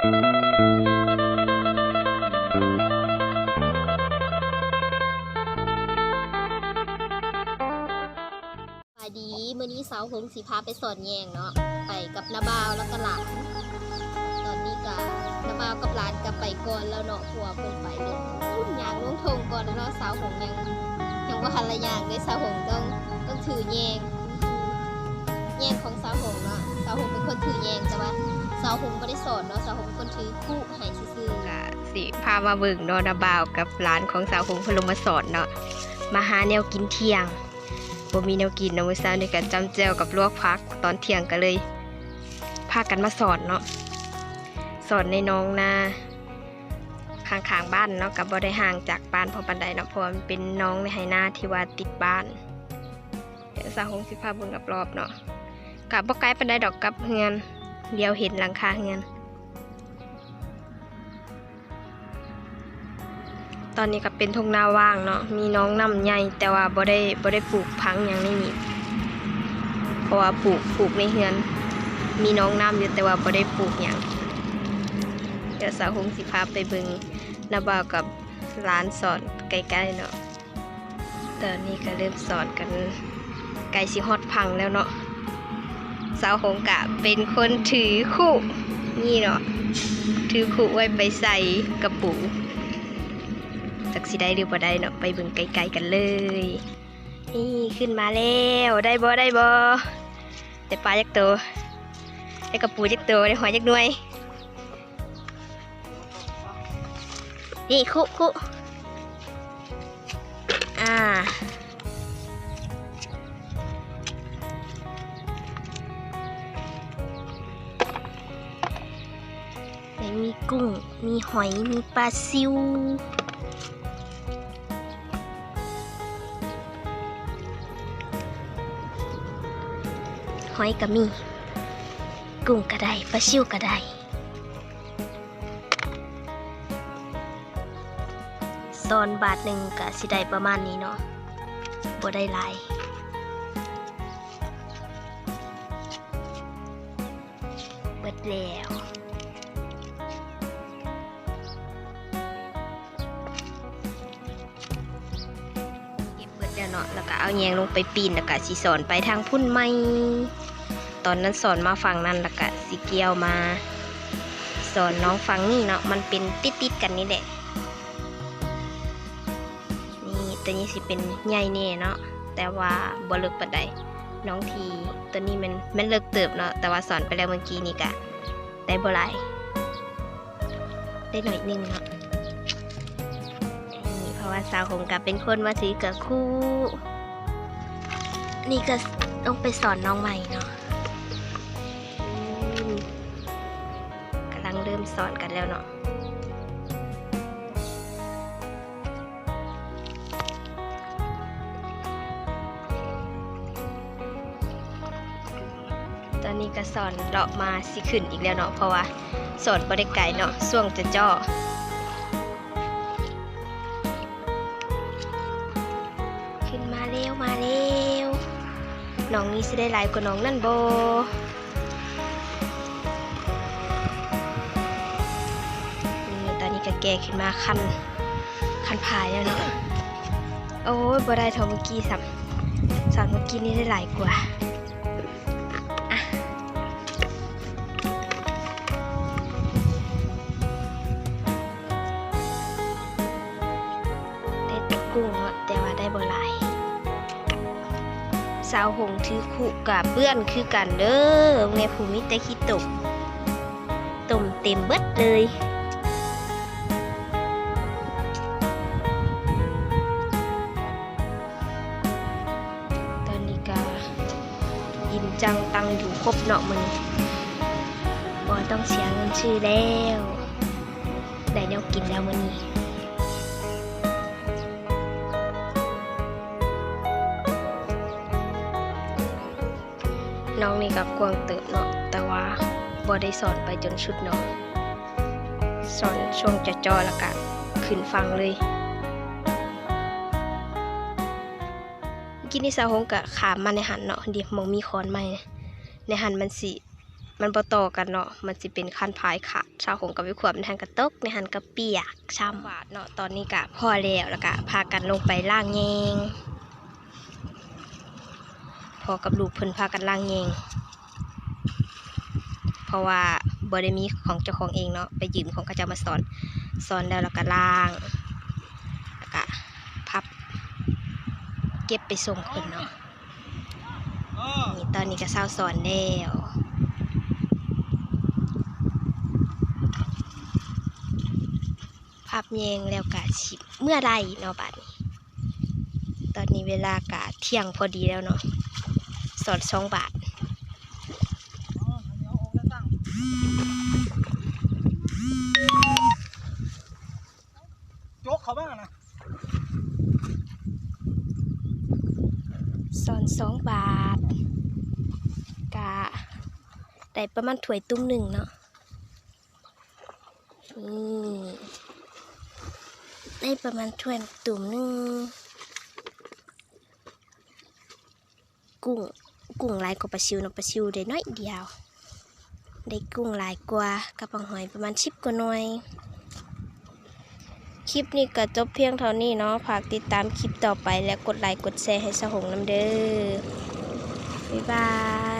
ดีมื้อนี้สาวหงสีพาไปสอนแยงเนาะไปกับนาบาวแล้วก็หลานตอนนี้ก็นาบาวกับหลานก็ไปก่อนแล้วเนาะผัวเพิ่นไปเดินยางลงทงก่อนแล้วเนาะสาวหงยังยังว่าหันละยางเลยสาวหงต้องต้องถือแยงแยงของสาวหงเนาะสาวหงเป็นคนถือแยงแต่ว่า สาวหงไม่ได้สอนเนาะสาวหงคนถือคู่ให้ซื่อๆก็สิพามาเบิ่งเนาะนาบ่าวกับร้านของสาวคงพลมาสอนเนาะมาหาแนวกินเที่ยงบ่มีแนวกินเนาะมื้อเช้านี่ก็จำแจวกับลวกผักตอนเที่ยงก็เลยพากันมาสอนเนาะสอนในน้องนาข้างๆบ้านเนาะกับบ่ได้ห่างจากบ้านพอปานใดเนาะเพราะมันเป็นน้องในไหนาที่ว่าติดบ้านเดี๋ยวสาวคงสิพาเบิ่งรอบๆเนาะกับบ่ไกลปานใดดอกกับเฮือน เดียวเห็นหลังคาเฮือนตอนนี้ก็เป็นทุ่งนาว่างเนาะ มีน้องน้ำใหญ่แต่ว่าบ่ได้บ่ได้ปลูกพังอย่างนี้นี่เพราะว่าปลูกปลูกในเฮือน มีน้องน้ำอยู่แต่ว่าบ่ได้ปลูกอย่างเดี๋ยวสาวหงสิพาไปบิ่งนาบ่าวกับร้านสอนใกล้ๆเนาะ ตอนนี้ก็เริ่มสอนกันไก่สิฮอดพังแล้วเนาะ สาวหงกะเป็นคนถือคู่นี่เนาะถือคู่ไว้ไปใส่กระปูจักสิได้หรือบ่ได้เนาะไปเบิ่งไกลๆกันเลย นี่ขึ้นมาแล้วได้บ่ได้บ่ได้ปลาจักตัวได้กระปูจักตัวได้หอยจักหน่วย นี่คุคุอ่า ไหนมีกุ้ง มีหอย มีปลาซิว หอยก็มี กุ้งก็ได้ ปลาชิวก็ได้ซอนบาทหนึ่งก็สิได้ประมาณนี้เนาะบ่ได้หลายเบิดแล้ว เบิดแล้วเนาะแล้วก็เอาแยงลงไปปีนแล้วก็สิสอนไปทางพุ่นไม้ตอนนั้นสอนมาฝั่งนั้นแล้วก็สิเกียวมา สอนน้องฟังนี่เนาะมันเป็นติดติดๆกันนี่แหละนี่ตัวนี้สิเป็นใหญ่แน่เนาะแต่ว่าบ่เลิกปานใดน้องทีตัวนี้มันมันเลิกเติบเนาะแต่ว่าสอนไปแล้วเมื่อกี้นี่กะได้บ่หลายได้หน่อยนึงเนาะ เพราะว่าสาวคงกับเป็นคนมาถือกับคู่ นี่ก็ต้องไปสอนน้องใหม่เนาะกำลังเริ่มสอนกันแล้วเนาะตอนนี้ก็สอนเลาะมาสิขึ้นอีกแล้วเนาะเพราะว่าสอนบริไกลเนาะส่วงจะจ่อ ขึ้นมาเร็วมาเร็วน้องนี้สิได้หลายกว่าน้องนั่นโบนี่ตอนนี้ก็แก่ขึ้นมาคันคันพายแล้วเนาะโอ้ยบ่ได้เท่าเมื่อกี้สัมสอนเมื่อกี้นี่ได้หลายกว่าได้แตะกุ้งเนาะแต่ว่าได้บ่หลาย สาวหงถือขู่กับเพื่อนคือกันเด้อแม่ภูมิแต่ขี้ตกตุ่มเต็มเบิดเลยตอนนี้ก็อิ่มจังตังอยู่ครบเนาะมันบ่ต้องเสียเงินชื่อแล้ว ได้แนวกินแล้วมันนี้ น้องนี่ก็กวงเติบเนาะแต่ว่าบ่ได้สอนไปจนชุดเนาะสอนช่วงจะจอแล้วก็ขึ้นฟังเลยกินนี่สาวหงกะขามมาในหันเนาะเดี๋ยวมองมีคอนไหมในหันมันสิมันบ่ต่อกันเนาะ มันสิเป็นคันพายขาดชาวหงกับวิขวบในหันกระตกในหันกระเปียกช้ำหวาดเนาะ ตอนนี้กะพอแล้วแล้วกะพากันลงไปล่างแยง อกับลูกเพิ่นพากันล่างแยงเพราะว่าบ่ไดมีของเจ้าของเองเนาะไปยืมของเขาเจ้ามาสอนสอนแล้วแล้วก็ล่างแล้วก็พับ เก็บไปส่งเพิ่นเนาะนี่ตอนนี้ก็เศร้าสอนแล้วพับแยงแล้วกะชิบเมื่อไรเนาะบัดนี้ ตอนนี้เวลากะเที่ยงพอดีแล้วเนาะ สอนสองบาทโจ๊กเขาบ้างอะนะสอนสองบาทกะได้ประมาณถ้วยตุ้มหนึ่งเนาะนี่ได้ประมาณถ้วยตุ้มหนึ่งกุ้ง กุ้งลายกว่าปลาชิวเนาะปลาชิวได้น้อยเดียว ได้กุ้งหลายกว่ากระปังหอยประมาณชิบกว่าหน่อยคลิปนี้ก็จบเพียงเท่านี้เนาะฝากติดตามคลิปต่อไปและกดไลค์กดแชร์ให้สหงน้ำเด้อบ๊ายบาย